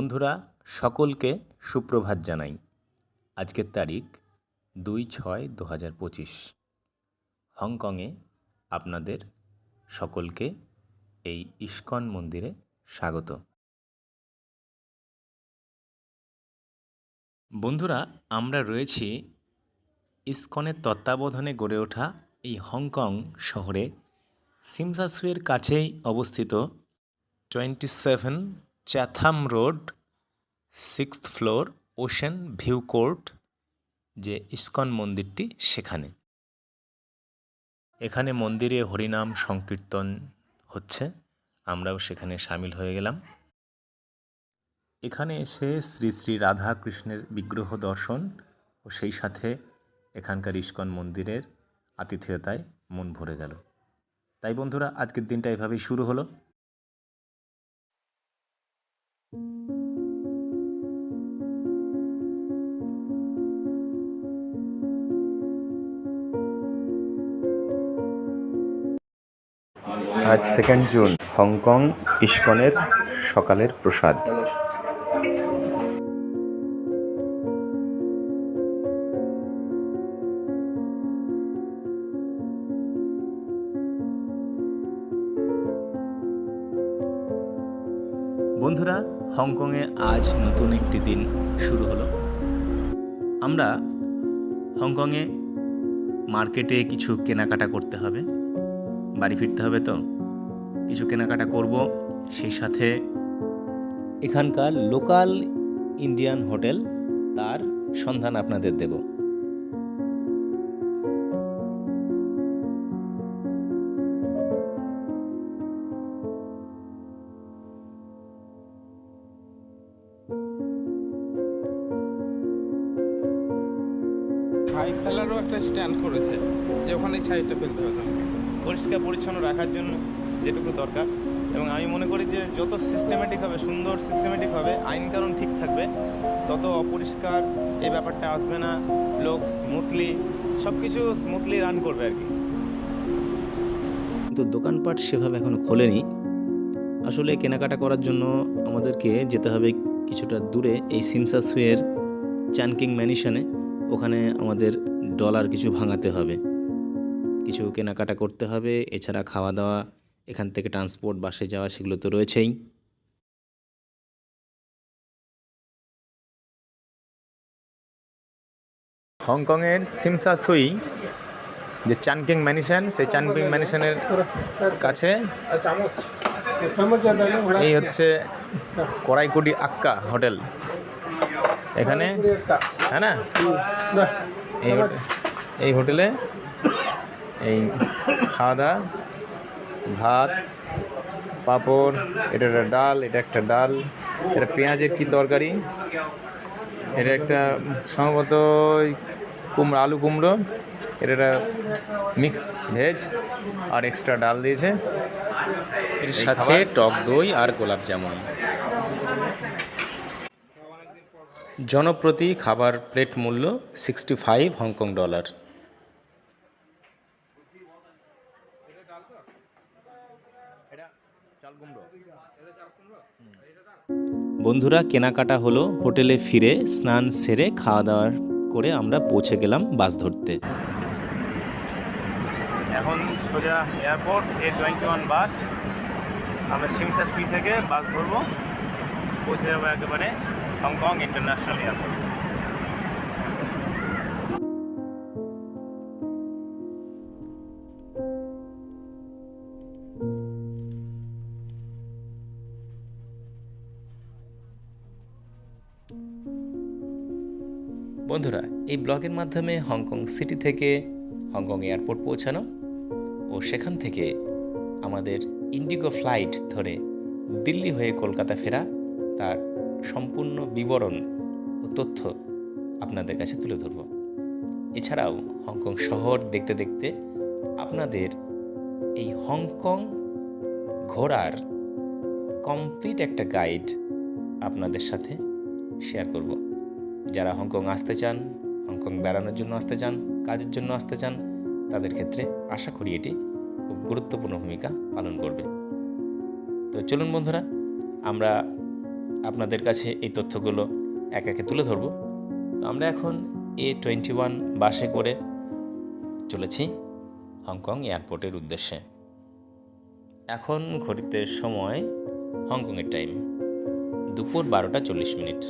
বন্ধুরা, সকলকে সুপ্রভাত জানাই। আজকের তারিখ দুই ছয় দু হাজার পঁচিশ। হংকংয়ে আপনাদের সকলকে এই ইস্কন মন্দিরে স্বাগত। বন্ধুরা, আমরা রয়েছি ইস্কনের তত্ত্বাবধানে গড়ে ওঠা এই হংকং শহরে সিমসাসুয়ের কাছেই অবস্থিত twenty seven Chatham road sixth floor ocean view court যে ইস্কন মন্দিরটি সেখানে। এখানে মন্দিরে হরিনাম সংকীর্তন হচ্ছে, আমরাও সেখানে সামিল হয়ে গেলাম। এখানে এসে শ্রী শ্রী রাধা কৃষ্ণের বিগ্রহ দর্শন ও সেই সাথে এখানকার ইস্কন মন্দিরের আতিথেয়তায় মন ভরে গেল। তাই বন্ধুরা, আজকের দিনটা এভাবেই শুরু হলো। আজ সেকেন্ড জুন হংকং ইস্কনের সকালের প্রসাদ। বন্ধুরা, হংকংয়ে আজ নতুন একটি দিন শুরু হলো। আমরা হংকংয়ে মার্কেটে কিছু কেনাকাটা করতে হবে, বাড়ি ফিরতে হবে তো? কিছু কেনাকাটা করব সেই সাথে এখানকার লোকাল ইন্ডিয়ান হোটেল তার সন্ধান আপনাদের দেব। ছাই ফেলারও একটা স্ট্যান্ড করেছে যে ওখানে ছাইটা ফেলতে হবে। পরিষ্কার পরিচ্ছন্ন রাখার জন্য যেটুকু দরকার। এবং আমি মনে করি যে যত সিস্টেমেটিক হবে, সুন্দর সিস্টেমেটিক হবে, আইন কারণ ঠিক থাকবে, তত অপরিষ্কার এই ব্যাপারটা আসবে না। লোক স্মুথলি সব কিছু স্মুথলি রান করবে আর কি। কিন্তু দোকানপাট সেভাবে এখনও খোলেনি। আসলে কেনাকাটা করার জন্য আমাদেরকে যেতে হবে কিছুটা দূরে এই সিমসাসুয়ের চানকিং ম্যানিশনে ওখানে আমাদের ডলার কিছু ভাঙাতে হবে। কিছু কেনাকাটা করতে হবে, এছাড়া খাওয়া দাওয়া এখান থেকে ট্রান্সপোর্ট বাসে যাওয়া, সেগুলো তো রয়েছেই। হংকংয়ের সিমসাসুই যে চানকিং ম্যানিশন, সেই চানকিং ম্যানিশনের কাছে, এই হচ্ছে কড়াইকুটি আক্কা হোটেল। এখানে হ্যাঁ না? এই এই হোটেলে এই খাওয়া দাওয়া ভাত পাঁপড় এটা একটা ডাল এটা একটা ডাল এটা পেঁয়াজের কি তরকারি? এটা একটা সম্ভবত কুমড়ো আলু কুমড়ো এটা একটা মিক্স ভেজ আর এক্সট্রা ডাল দিয়েছে। এর সাথে টক দই আর গোলাপ জামুন। জনপ্রতি খাবার প্লেট মূল্য সিক্সটি ফাইভ হংকং ডলার। বন্ধুরা, কেনাকাটা হলো, হোটেলে ফিরে, স্নান সেরে খাওয়া দাওয়া করে আমরা পৌঁছে গেলাম বাস ধরতে। এখন সোজা airport A twenty one bus. আমরা সিমসা থেকে বাস ধরবো। পৌঁছে যাব একেবারে হংকং ইন্টারন্যাশনাল এয়ারপোর্ট। এই ব্লগের মাধ্যমে হংকং সিটি থেকে হংকং এয়ারপোর্ট পৌঁছানো ও সেখান থেকে আমাদের ইন্ডিগো ফ্লাইট ধরে দিল্লি হয়ে কলকাতা ফেরা তার সম্পূর্ণ বিবরণ ও তথ্য আপনাদের কাছে তুলে ধরব। এছাড়াও হংকং শহর দেখতে দেখতে আপনাদের এই হংকং ঘোরার কমপ্লিট একটা গাইড আপনাদের সাথে শেয়ার করব। যারা হংকং আসতে চান হংকং বেড়ানোর জন্য আসতে চান, কাজের জন্য আসতে চান, তাদের ক্ষেত্রে আশা করি এটি খুব গুরুত্বপূর্ণ ভূমিকা পালন করবে। তো চলুন বন্ধুরা, আমরা আপনাদের কাছে এই তথ্যগুলো এক একে তুলে ধরব। তো আমরা এখন এ টোয়েন্টি ওয়ান বাসে করে চলেছি হংকং এয়ারপোর্টের উদ্দেশ্যে। এখন ঘড়িতে সময় হংকংয়ের টাইম, দুপুর বারোটা চল্লিশ মিনিট।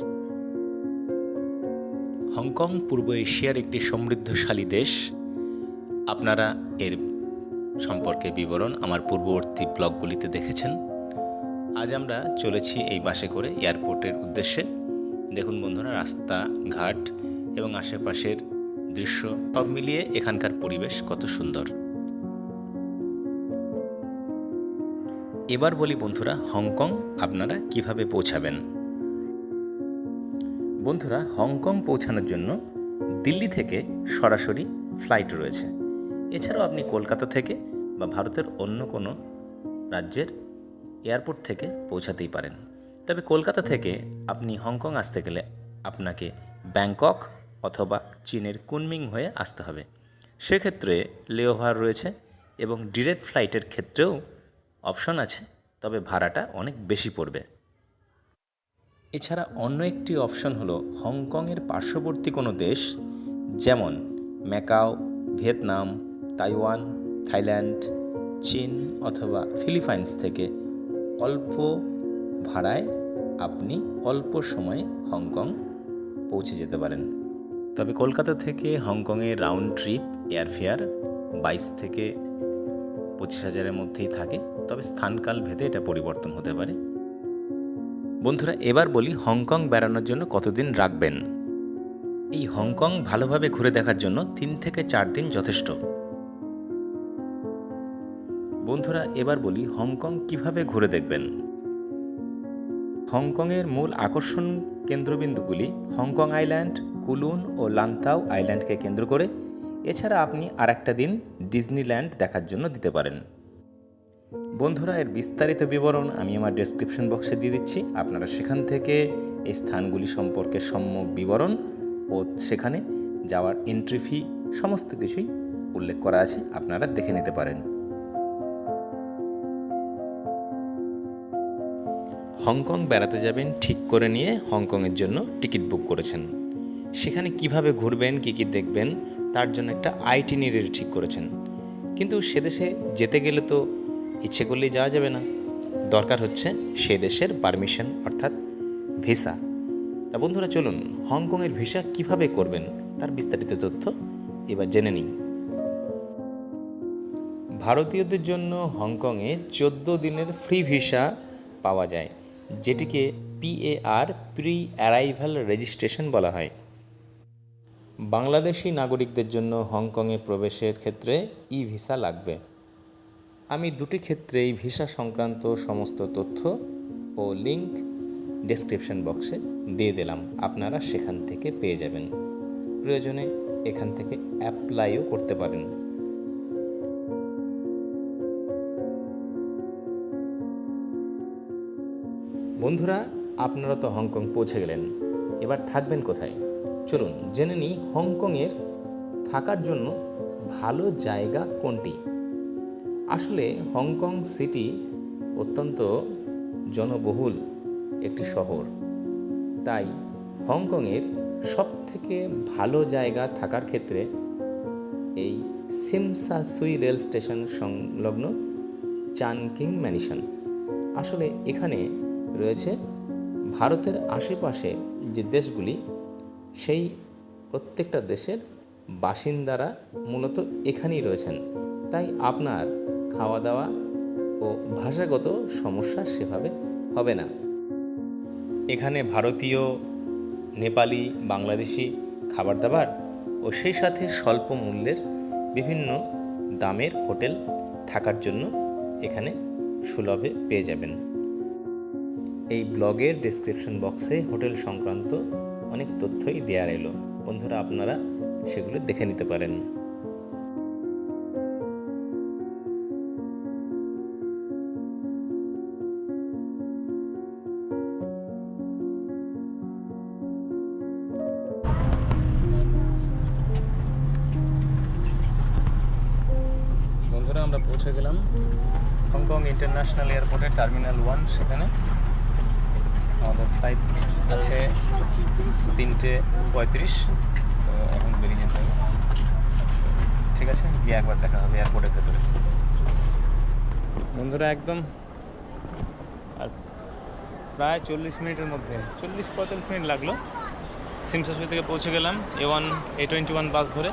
হংকং পূর্ব এশিয়ার একটি সমৃদ্ধশালী দেশ। আপনারা এর সম্পর্কে বিবরণ আমার পূর্ববর্তী ব্লগগুলিতে দেখেছেন। আজ আমরা চলেছি এই বাসে করে এয়ারপোর্টের উদ্দেশ্যে। দেখুন বন্ধুরা, রাস্তা, ঘাট এবং আশেপাশের দৃশ্য সব মিলিয়ে এখানকার পরিবেশ কত সুন্দর। এবার বলি বন্ধুরা, হংকং আপনারা কীভাবে পৌঁছাবেন? বন্ধুরা, হংকং পৌঁছানোর জন্য দিল্লি থেকে সরাসরি ফ্লাইট রয়েছে। এছাড়াও আপনি কলকাতা থেকে বা ভারতের অন্য কোনো রাজ্যের এয়ারপোর্ট থেকে পৌঁছাতেই পারেন। তবে কলকাতা থেকে আপনি হংকং আসতে গেলে আপনাকে ব্যাংকক অথবা চীনের কুনমিং হয়ে আসতে হবে। সেক্ষেত্রে লেওভার রয়েছে এবং ডিরেক্ট ফ্লাইটের ক্ষেত্রেও অপশন আছে, তবে ভাড়াটা অনেক বেশি পড়বে। এছাড়া অন্য একটি অপশন হলো হংকংয়ের পার্শ্ববর্তী কোনো দেশ, যেমন ম্যাকাও, ভিয়েতনাম, তাইওয়ান, থাইল্যান্ড, চীন অথবা ফিলিপাইন্স থেকে অল্প ভাড়ায় আপনি অল্প সময়ে হংকং পৌঁছে যেতে পারেন। তবে কলকাতা থেকে হংকংয়ের রাউন্ড ট্রিপ এয়ারফেয়ার বাইশ থেকে পঁচিশ হাজারের মধ্যেই থাকে, তবে স্থানকাল ভেদে এটা পরিবর্তন হতে পারে। বন্ধুরা, এবার বলি হংকং বেড়ানোর জন্য কতদিন রাখবেন? এই হংকং ভালোভাবে ঘুরে দেখার জন্য তিন থেকে চার দিন যথেষ্ট। বন্ধুরা, এবার বলি হংকং কীভাবে ঘুরে দেখবেন? হংকংয়ের মূল আকর্ষণ কেন্দ্রবিন্দুগুলি হংকং আইল্যান্ড, কুলুন ও লান্তাও আইল্যান্ডকে কেন্দ্র করে। এছাড়া আপনি আরেকটা দিন ডিজনিল্যান্ড দেখার জন্য দিতে পারেন। বন্ধুরা, এর বিস্তারিত বিবরণ আমি আমার ডেসক্রিপশন বক্সে দিয়ে দিচ্ছি। আপনারা সেখান থেকে এই স্থানগুলি সম্পর্কে সম্যক বিবরণ ও সেখানে যাওয়ার এন্ট্রি ফি সমস্ত কিছুই উল্লেখ করা আছে, আপনারা দেখে নিতে পারেন। হংকং বেড়াতে যাবেন ঠিক করে নিয়ে হংকংয়ের জন্য টিকিট বুক করেছেন। সেখানে কীভাবে ঘুরবেন, কী কী দেখবেন, তার জন্য একটা আইটিনিয়ারি ঠিক করেছেন। কিন্তু সে দেশে যেতে গেলে তো ইচ্ছে করলেই যাওয়া যাবে না। দরকার হচ্ছে সে দেশের পারমিশন অর্থাৎ ভিসা তা বন্ধুরা, চলুন, হংকংয়ের ভিসা কীভাবে করবেন তার বিস্তারিত তথ্য এবার জেনে নিই। ভারতীয়দের জন্য হংকংয়ে চোদ্দ দিনের ফ্রি ভিসা পাওয়া যায়, যেটিকে পিএআর প্রি অ্যারাইভাল রেজিস্ট্রেশন বলা হয়। বাংলাদেশি নাগরিকদের জন্য হংকংয়ে প্রবেশের ক্ষেত্রে ই ভিসা লাগবে। আমি দুটি ক্ষেত্রেই ভিসা সংক্রান্ত সমস্ত তথ্য ও লিংক ডেসক্রিপশন বক্সে দিয়ে দিলাম। আপনারা সেখান থেকে পেয়ে যাবেন। প্রয়োজনে এখান থেকে অ্যাপ্লাইও করতে পারেন। বন্ধুরা, আপনারা তো হংকং পৌঁছে গেলেন। এবার থাকবেন কোথায়? চলুন জেনে নিই হংকংয়ের থাকার জন্য ভালো জায়গা কোনটি? আসলে হংকং সিটি অত্যন্ত জনবহুল একটি শহর। তাই হংকংয়ের সব থেকে ভালো জায়গা থাকার ক্ষেত্রে এই সিমসাসুই রেল স্টেশন সংলগ্ন চানকিং ম্যানিশন। আসলে এখানে রয়েছে ভারতের আশেপাশে যে দেশগুলি, সেই প্রত্যেকটা দেশের বাসিন্দারা মূলত এখানেই রয়েছেন। তাই আপনার খাওয়া দাওয়া ও ভাষাগত সমস্যা সেভাবে হবে না। এখানে ভারতীয়, নেপালি, বাংলাদেশি খাবার দাবার ও সেই সাথে স্বল্প মূল্যের বিভিন্ন দামের হোটেল থাকার জন্য এখানে সুলভে পেয়ে যাবেন। এই ব্লগের ডেসক্রিপশন বক্সে হোটেল সংক্রান্ত অনেক তথ্যই দেওয়া এলো। বন্ধুরা, আপনারা সেগুলো দেখে নিতে পারেন। ইন্টারন্যাশনাল এয়ারপোর্টের টার্মিনাল ওয়ান সেখানে। আমাদের ফ্লাইট আছে তিনটে পঁয়ত্রিশ। তো এখন বেরিয়ে যেতে হবে। ঠিক আছে, গিয়ে একবার দেখা হবে এয়ারপোর্টের ভেতরে। বন্ধুরা, একদম আর প্রায় চল্লিশ মিনিটের মধ্যে, চল্লিশ পঁয়তাল্লিশ মিনিট লাগল। সিমসাসুই থেকে পৌঁছে গেলাম A one A twenty one bus ধরে।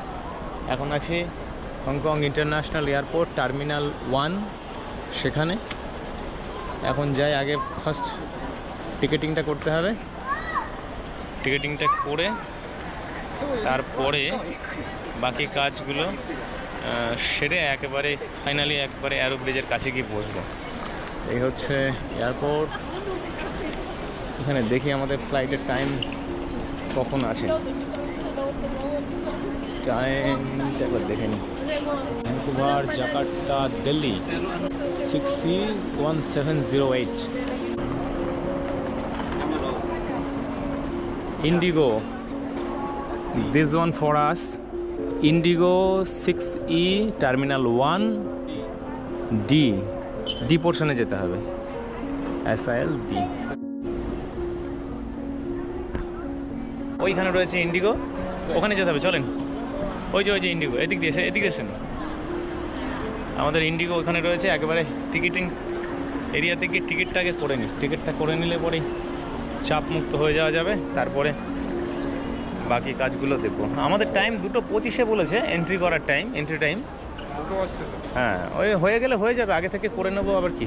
এখন আছি Hong Kong international airport terminal one. সেখানে। এখন যাই আগে ফার্স্ট টিকিটিংটা করতে হবে। টিকিটিংটা করে তারপরে বাকি কাজগুলো সেরে একেবারে ফাইনালি একবারে অ্যারো ব্রিজের কাছে গিয়ে বসবো। এই হচ্ছে এয়ারপোর্ট এখানে দেখি আমাদের ফ্লাইটের টাইম কখন আছে। টাইমটা একবার দেখে নিই Vancouver Jakarta Delhi six one seven zero eight IndiGo this one for us IndiGo six E terminal one D D পোর্শনে যেতে হবে. এস আই এল ডি ওইখানে রয়েছে ইন্ডিগো ওখানে যেতে হবে, চলেন। ওই যে ওই যে ইন্ডিগো এদিক দিয়ে এদিক এসেন আমাদের ইন্ডিগো ওখানে রয়েছে একেবারে টিকিটিং এরিয়াতে গিয়ে টিকিটটা আগে করে নিই টিকিটটা করে নিলে পরেই চাপ মুক্ত হয়ে যাওয়া যাবে। তারপরে বাকি কাজগুলো দেখব। আমাদের টাইম দুটো পঁচিশে বলেছে এন্ট্রি করার টাইম এন্ট্রি টাইম হ্যাঁ ওই হয়ে গেলে হয়ে যাবে আগে থেকে করে নেব আবার কি।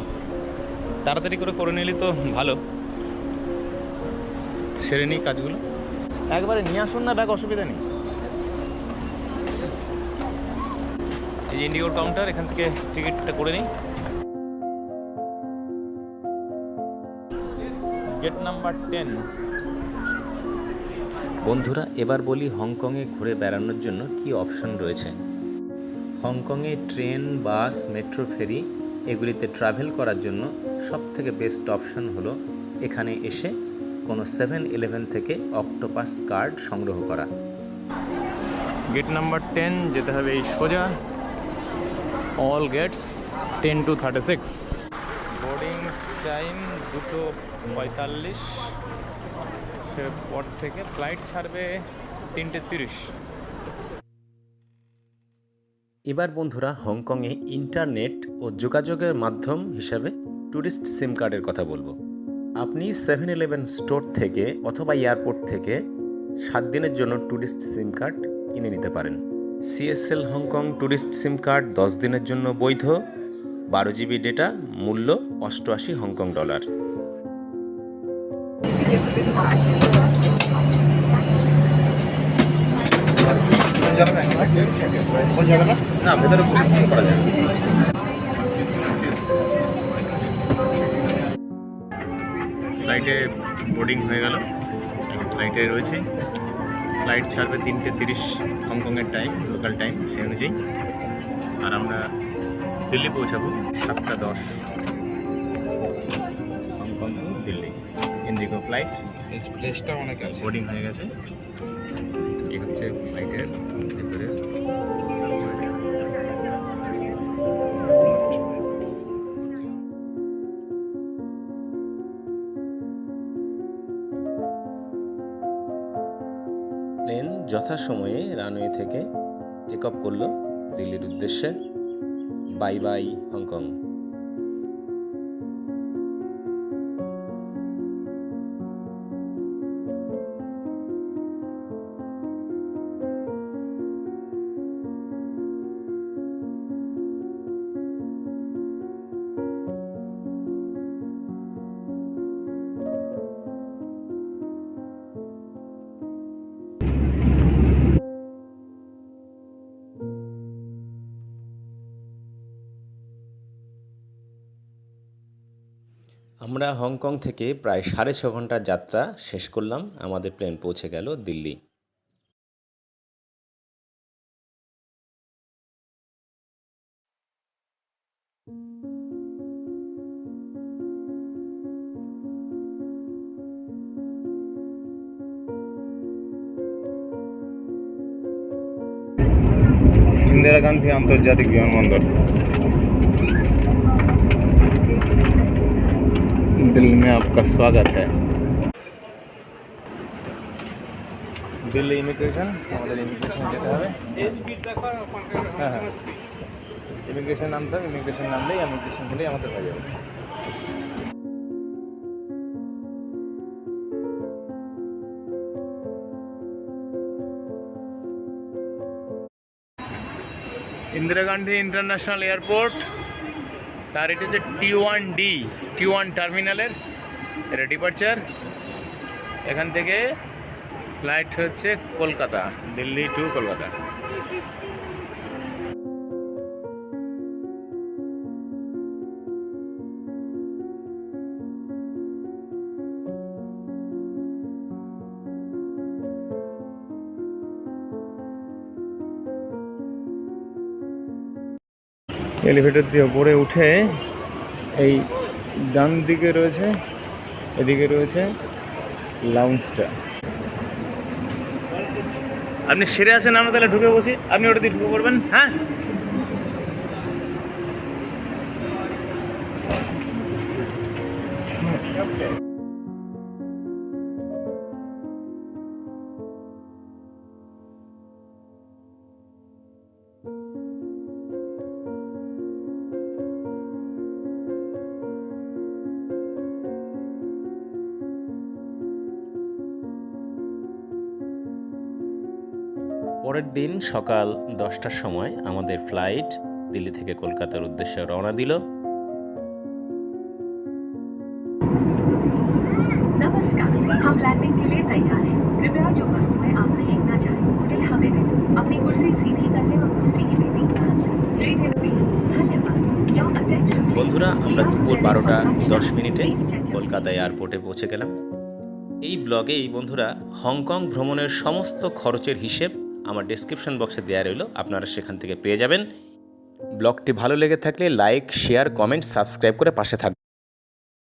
তাড়াতাড়ি করে করে নিলে তো ভালো। সেরে নিই কাজগুলো। একবারে নিয়ে আসুন না ব্যাগ অসুবিধা নেই। যে ইন্ডিগোর কাউন্টার এখান থেকে টিকিটটা করে নিই। Gate number ten. বন্ধুরা এবার বলি হংকংয়ে ঘুরে বেড়ানোর জন্য কি অপশন রয়েছে? হংকংয়ে ট্রেন বাস মেট্রো ফেরি এগুলিতে ট্রাভেল করার জন্য সবথেকে বেস্ট অপশন হলো এখানে এসে কোনো সেভেন ইলেভেন থেকে অক্টোপাস কার্ড সংগ্রহ করা। গেট নাম্বার টেন যেতে হবে এই সোজা। All gates ten two thirty six boarding time দুটো পঁয়তাল্লিশ। পর থেকে ফ্লাইট ছাড়বে তিনটে তিরিশ। এবার বন্ধুরা হংকংয়ে ইন্টারনেট ও যোগাযোগের মাধ্যম হিসাবে ট্যুরিস্ট সিম কার্ডের কথা বলব। আপনি সেভেন ইলেভেন স্টোর থেকে অথবা এয়ারপোর্ট থেকে সাত দিনের জন্য ট্যুরিস্ট সিম কার্ড কিনে নিতে পারেন। CSL Hong Kong tourist SIM card দশ দিনের জন্য বৈধ, বারো জিবি ডেটা, মূল্য অষ্টআশি হংকং ডলার। ফ্লাইটে বোর্ডিং হয়ে গেল। ফ্লাইটে রয়েছে। ফ্লাইট ছাড়বে তিনটে তিরিশ হংকংয়ের টাইম লোকাল টাইম সেই অনুযায়ী। আর আমরা দিল্লি পৌঁছাবো সাতটা দশ। Hong Kong to Delhi. IndiGo flight প্লেসটা অনেক আছে। বোর্ডিং হয়ে গেছে। এই হচ্ছে ফ্লাইটের ভেতরের যথাসময়ে রানওয়ে থেকে টেক আপ করল দিল্লির উদ্দেশ্যে। Bye bye Hong Kong. আমরা হংকং থেকে প্রায় সাড়ে ছ ঘণ্টার যাত্রা শেষ করলাম। আমাদের প্লেন পৌঁছে গেল দিল্লি। ইন্দিরা গান্ধী আন্তর্জাতিক বিমানবন্দর। दिल में आपका स्वागत है। दिल्ली इमिग्रेशन? हाँ, इमिग्रेशन इमिग्रेशन हाँ, हाँ। नाम था इमिग्रेशन नाम ले इमिग्रेशन के लिए हम तक आ इंदिरा गांधी इंटरनेशनल एयरपोर्ट। তার এটা হচ্ছে T one D T one টার্মিনালের এটা ডিপার্চার এখান থেকে ফ্লাইট হচ্ছে কলকাতা, দিল্লি টু কলকাতা। এলিভেটর দিয়ে ওপরে উঠে এই ডান দিকে রয়েছে, এদিকে রয়েছে লাউন্সটা আপনি সেরে আসেন, আমরা তাহলে ঢুকে বসি। আপনি ওটা দিয়ে ঢুকে পড়বেন হ্যাঁ? পরের দিন সকাল দশটার সময় আমাদের ফ্লাইট দিল্লি থেকে কলকাতার উদ্দেশ্যে রওনা দিল। বন্ধুরা আমরা দুপুর বারোটা দশ মিনিটে কলকাতা এয়ারপোর্টে পৌঁছে গেলাম। এই ব্লগে এই বন্ধুরা হংকং ভ্রমণের সমস্ত খরচের হিসেব আমার ডিসক্রিপশন বক্সে দেওয়া রইল, আপনারা সেখান থেকে পেয়ে যাবেন। ব্লগটি ভালো লেগে থাকলে লাইক শেয়ার কমেন্ট সাবস্ক্রাইব করে পাশে থাকবেন।